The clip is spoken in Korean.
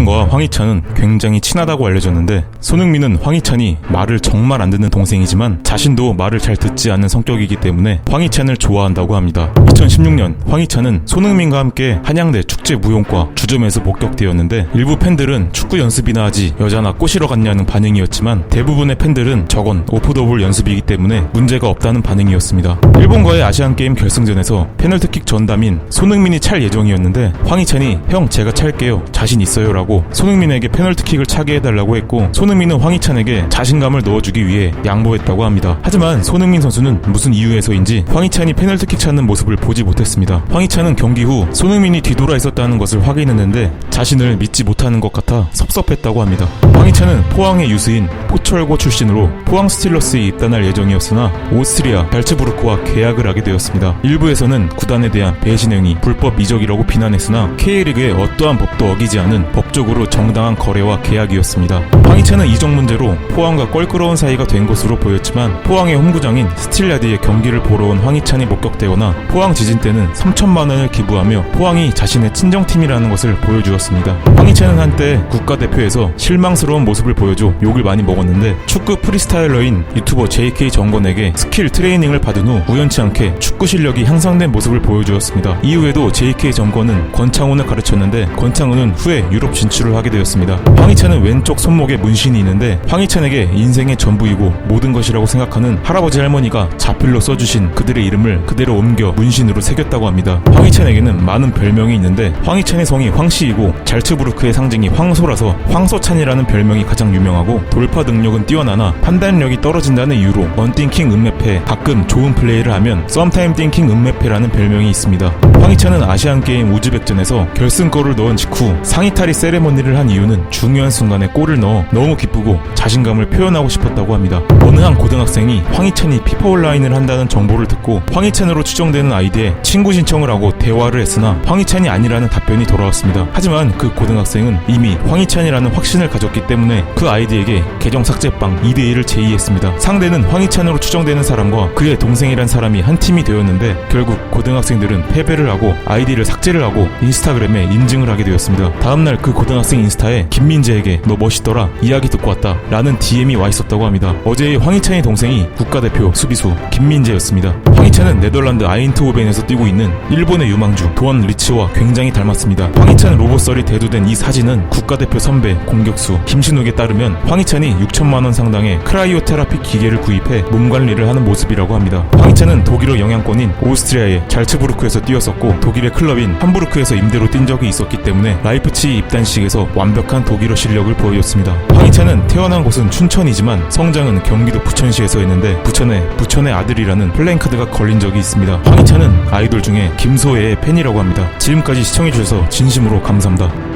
손흥민과 황희찬은 굉장히 친하다고 알려졌는데 손흥민은 황희찬이 말을 정말 안 듣는 동생이지만 자신도 말을 잘 듣지 않는 성격이기 때문에 황희찬을 좋아한다고 합니다. 2016년 황희찬은 손흥민과 함께 한양대 축제 무용과 주점에서 목격되었는데 일부 팬들은 축구 연습이나 하지 여자나 꼬시러 갔냐는 반응이었지만 대부분의 팬들은 저건 오프더볼 연습이기 때문에 문제가 없다는 반응이었습니다. 일본과의 아시안게임 결승전에서 페널티킥 전담인 손흥민이 찰 예정이었는데 황희찬이 형 제가 찰게요 자신 있어요 라고 손흥민에게 페널티킥을 차게 해달라고 했고 손흥민은 황희찬에게 자신감을 넣어주기 위해 양보했다고 합니다. 하지만 손흥민 선수는 무슨 이유에서인지 황희찬이 페널티킥 찾는 모습을 보지 못했습니다. 황희찬은 경기 후 손흥민이 뒤돌아 있었다는 것을 확인했는데 자신을 믿지 못하는 것 같아 섭섭했다고 합니다. 황희찬은 포항의 유수인 포철고 출신으로 포항 스틸러스에 입단할 예정이었으나 오스트리아 벨츠부르크와 계약을 하게 되었습니다. 일부에서는 구단에 대한 배신 행위, 불법 이적이라고 비난했으나 K리그의 어떠한 법도 어기지 않은 법적으로 정당한 거래와 계약이었습니다. 황희찬은 이적 문제로 포항과 껄끄러운 사이가 된 것으로 보였지만 포항의 홈구장인 스틸야드의 경기를 보러 온 황희찬이 목격되거나 포항 지진 때는 3천만 원을 기부하며 포항이 자신의 친정팀이라는 것을 보여주었습니다. 황희찬은 한때 국가대표에서 실망스러운 모습을 보여줘 욕을 많이 먹었는데 축구 프리스타일러인 유튜버 JK 정건에게 스킬 트레이닝을 받은 후 우연치 않게 축구 실력이 향상된 모습을 보여주었습니다. 이후에도 JK 정건은 권창훈을 가르쳤는데 권창훈은 후에 유럽 진출을 하게 되었습니다. 황희찬은 왼쪽 손목에 문신이 있는데 황희찬에게 인생의 전부이고 모든 것이라고 생각하는 할아버지 할머니가 자필로 써주신 그들의 이름을 그대로 옮겨 문신으로 새겼다고 합니다. 황희찬에게는 많은 별명이 있는데 황희찬의 성이 황씨이고 잘츠부르크의 상징이 황소라서 황소찬이라는 별명이 가장 유명하고 돌파 능력은 뛰어나나 판단력이 떨어진다는 이유로 언띵킹 은메페 가끔 좋은 플레이를 하면 썸타임 띵킹 은메페라는 별명이 있습니다. 황희찬은 아시안게임 우즈벡전에서 결승골을 넣은 직후 상의탈이 세레머니를 한 이유는 중요한 순간에 골을 넣어 너무 기쁘고 자신감을 표현하고 싶었다고 합니다. 어느 한 고등학생이 황희찬이 피파 온라인을 한다는 정보를 듣고 황희찬으로 추정되는 아이디에 친구 신청을 하고 대화를 했으나 황희찬이 아니라는 답변이 돌아왔습니다. 하지만 그 고등학생은 이미 황희찬이라는 확신을 가졌기 때문에 그 아이디에게 계정 삭제빵 2대1을 제의했습니다. 상대는 황희찬으로 추정되는 사람과 그의 동생이란 사람이 한 팀이 되었는데 결국 고등학생들은 패배를 하고 아이디를 삭제를 하고 인스타그램에 인증을 하게 되었습니다. 다음날 그 고등학생 인스타에 김민재에게 너 멋있더라 이야기 듣고 왔다 라는 DM이 와 있었다고 합니다. 어제의 황희찬의 동생이 국가대표 수비수 김민재였습니다. 황희찬은 네덜란드 아인트호벤에서 뛰고 있는 일본의 유망주 도안 리츠와 굉장히 닮았습니다. 황희찬 로봇설이 대두된 이 사진은 국가대표 선배 공격수 김 신욱에 따르면 황희찬이 6천만 원 상당의 크라이오 테라피 기계를 구입해 몸 관리를 하는 모습이라고 합니다. 황희찬은 독일어 영향권인 오스트리아의 잘츠부르크에서 뛰었었고 독일의 클럽인 함부르크에서 임대로 뛴 적이 있었기 때문에 라이프치 입단식에서 완벽한 독일어 실력을 보여줬습니다. 황희찬은 태어난 곳은 춘천이지만 성장은 경기도 부천시에서 했는데 부천에 부천의 아들이라는 플랜카드가 걸린 적이 있습니다. 황희찬은 아이돌 중에 김소혜의 팬이라고 합니다. 지금까지 시청해주셔서 진심으로 감사합니다.